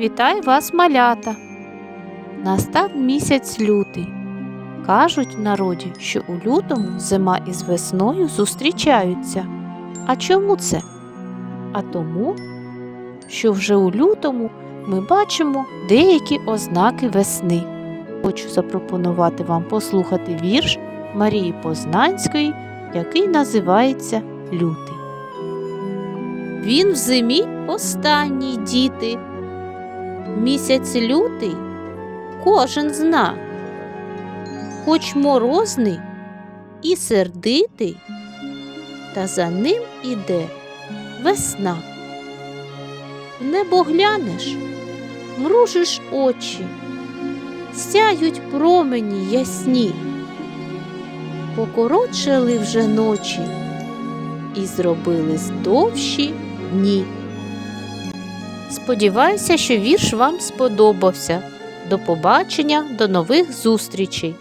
Вітаю вас, малята! Настав місяць лютий. Кажуть в народі, що у лютому зима із весною зустрічаються. А чому це? А тому, що вже у лютому ми бачимо деякі ознаки весни. Хочу запропонувати вам послухати вірш Марії Познанської, який називається Лютий. Він в зимі останній діти. Місяць лютий кожен зна, хоч морозний і сердитий, та за ним іде весна. В небо глянеш, мружиш очі, сяють промені ясні, покоротшали вже ночі і зробились довші дні. Сподіваюся, що вірш вам сподобався. До побачення, до нових зустрічей!